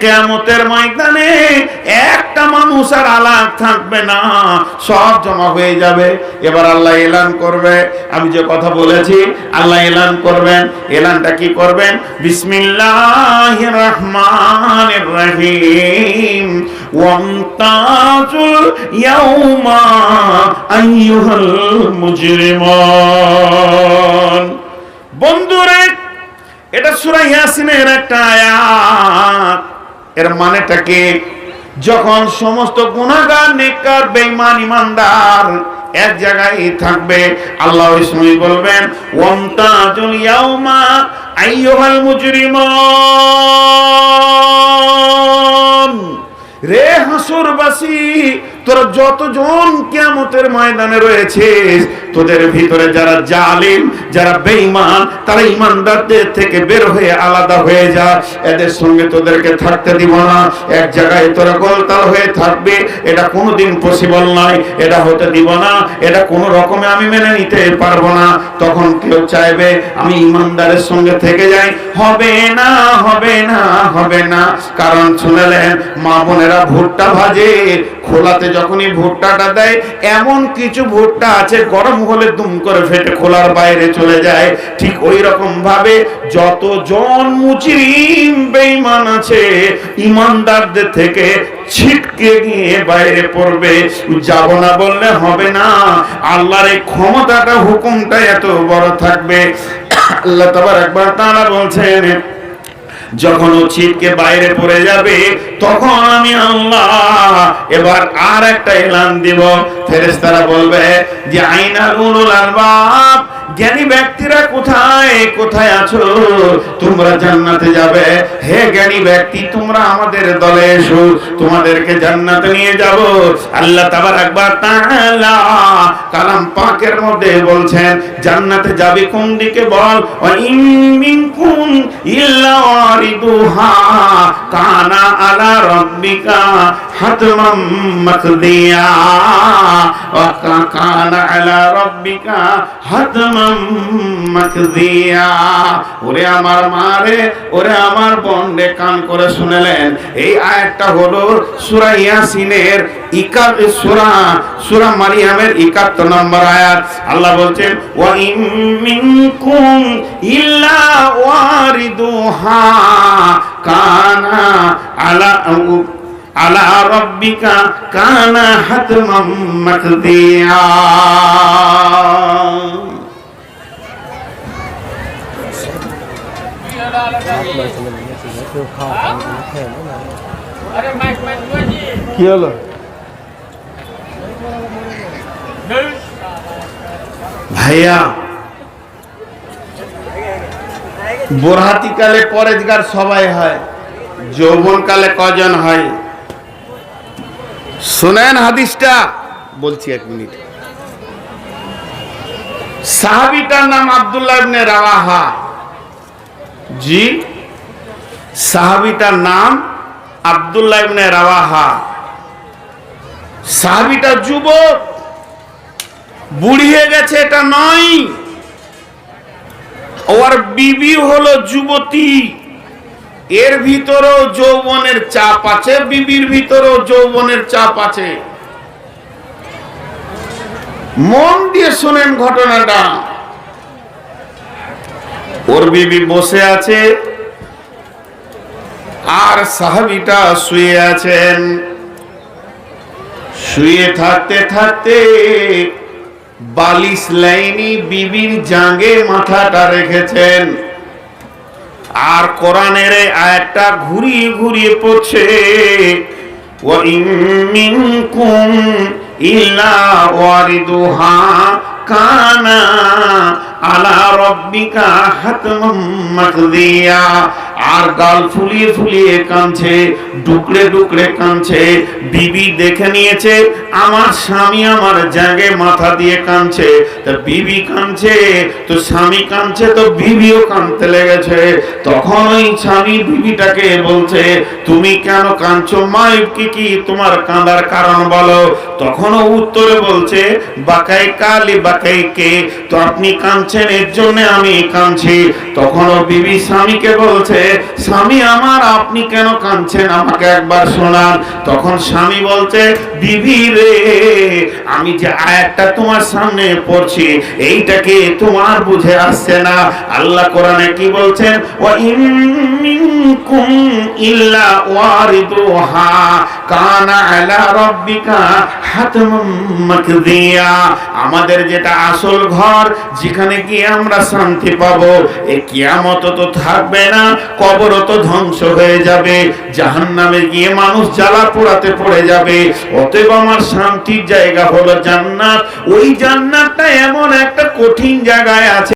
কেয়ামতের ময়দানে একটা মানুষ আর আলাগ থাকবে না, সব জমা হয়ে যাবে। এবার আল্লাহ এলান করবে। আমি যে কথা বলেছি, আল্লাহ এলান করবেন। এলানটা কি করবেন? বিসমিল্লাহির রহমানির রহিম। ওয়ামতাজুল ইয়াউমা আইয়ুহাল মুজরিমান। বন্ধুরে, এটা সূরা ইয়াসিনের একটা আয়াত। এর মানেটা কি? যখন সমস্ত গুনাহগার, নেককার, বেঈমান ইমানদার এক জায়গায় থাকবে, আল্লাহ ওই সময় বলবেন, ওয়ামতাজুল ইয়াউমা আইয়ুহাল মুজরিমান। রে হাসুরবাসী তোরা যতজন কিয়ামতের ময়দানে রয়েছিস তোদের ভিতরে যারা জালিম, যারা বেঈমান, তারা ইমানদারদের থেকে বের হয়ে আলাদা হয়ে যা। এদের সঙ্গে তোদেরকে থাকতে দিব না। এক জায়গায় তোরা গোলতাল হয়ে থাকবে, এটা কোনোদিন পসিবল নয়। এটা হতে দিব না। এটা কোনো রকমে আমি মেনে নিতে পারব না। তখন কেউ চাইবে, আমি ইমানদারের সঙ্গে থেকে যাই। হবে না হবে না হবে না। কারণ শুনেলেন, মা বোনেরা ভুট্টা ভাজে। খোলাতে যখনই ভুট্টাটা দেয়, এমন কিছু ভুট্টা আছে, গরম হলে দুম করে ফেটে খোলার বাইরে চলে যায়। ঠিক ওই রকম ভাবে যতজন মুচরিম বেঈমান আছে, ইমানদারদের থেকে ছিটকে গিয়ে বাইরে পড়বে। যাব না বললে হবে না। আল্লাহর এই ক্ষমতাটা, হুকুমটা এত বড় থাকবে। আল্লাহ তাবার একবার তারা বলছেন যখন ও ছিটকে বাইরে পড়ে যাবে, তখন আমি আল্লাহ এবার আর একটা এলান দিব। ফেরেশতারা বলবে যে আইনা উলুল আলবাব জ্ঞানী ব্যক্তিরা কোথায়? কোথায় আছো? তোমরা জান্নাতে যাবে। হে জ্ঞানী ব্যক্তি, তোমরা আমাদের দলে এসো। তোমাদেরকে জান্নাতে নিয়ে যাব। আল্লাহ তাবার একবার তাআলা কালাম পাকের মধ্যে বলছেন, জান্নাতে যাবে কোন দিকে বল? মিনকুম ইল্লা ওয়ারিদুহা কানা আলা রাব্বিকা। হাতমাম মাকদিয়া ওয়া কানা আলা রাব্বিকা হাতমাম মাকদিয়া ওরে আমার মারে ওরে আমার বন্ডে কান করে শুনেলেন। এই আয়াতটা হলো সূরা ইয়াসিনের ইকাত, সূরা সূরা মারিয়ামের 71 নম্বর আয়াত। আল্লাহ বলছেন, ওয়া ইন মিনকুম ইল্লা ওয়ারিদুহা কানা আলা আলা রাব্বিকা কানা হাতমাম মাকদিয়া। কি হলো? ভাইয়া বোরহাতিকালে পরেজগার সবাই হয় যৌবনকালে কজন হয়? শুনেন হাদিসটা। বলছি এক মিনিট। সাহাবিটার নাম আবদুল্লাহ ইবনে রাওয়াহা। জি? সাহাবিটার নাম আব্দুল্লাহ ইবনে রাওয়াহা। সাহাবিটা যুবক। বুড়িয়ে গেছে, এটা নয়। ওর বিবি হলো যুবতী। এর ভিতরেও যৌবনের চাপ আছে, বিবির ভিতরেও যৌবনের চাপ আছে। মন দিয়ে শোনেন ঘটনাটা। ওর বিবি বসে আছে, আর সাহাবিটা শুয়ে আছেন। শুয়ে থাকতে থাকতে বালিশ লাইনি বিবির জাঙ্গে মাথাটা রেখেছেন। আর কোরআনের আয়াতটা ঘুরিয়ে ঘুরিয়ে পড়ছে। কানা আলা রব্বিকা হাতমাম মাকদিয়া। আর গাল ফুলিয়ে ফুলিয়ে কাঁদছে, ডুকরে ডুকরে কাঁদছে। বিবি দেখে নিয়েছে, আমার স্বামী আমার জায়গায় মাথা দিয়ে কাঁদছে। তা বিবি কাঁদছে, তো স্বামী কাঁদছে, তো বিবিও কাঁদতে লেগেছে। তখন ওই স্বামী বিবিটাকে বলছে, তুমি কেন কাঁদছো? মাইব কি কি তোমার কাঁদার কারণ বলো? তখনও উত্তরে বলছে, বাকাই কালি, বাকাই কে? তো আপনি কাঁদছেন, এর জন্য আমি কাঁদছি। তখন ও বিবি স্বামীকে বলছে স্বামী আমার, আপনি কেন কাঁদছেন? আমাকে একবার শোনান। তখন স্বামী বলছে বিবি রে, আমি যে আয়াতটা তোমার সামনে পড়ছি এইটাকে তোমার বুঝে আসছে না? আল্লাহ কোরআনে কি বলছেন? ইন মিনকুম ইল্লা ওয়ারিদুহা, কানা আলা রাব্বিকা হাতমান মাকদিয়া। আমাদের যেটা আসল ঘর, যেখানে গিয়ে আমরা শান্তি পাবো, এ কিয়ামত তো থাকবে না। কবর তো ধ্বংস হয়ে যাবে। জাহান নামে গিয়ে মানুষ জ্বালা পোড়াতে পড়ে যাবে। অতএব আমার শান্তির জায়গা হলো জান্নাত। ওই জান্নাতটা এমন একটা কঠিন জায়গায় আছে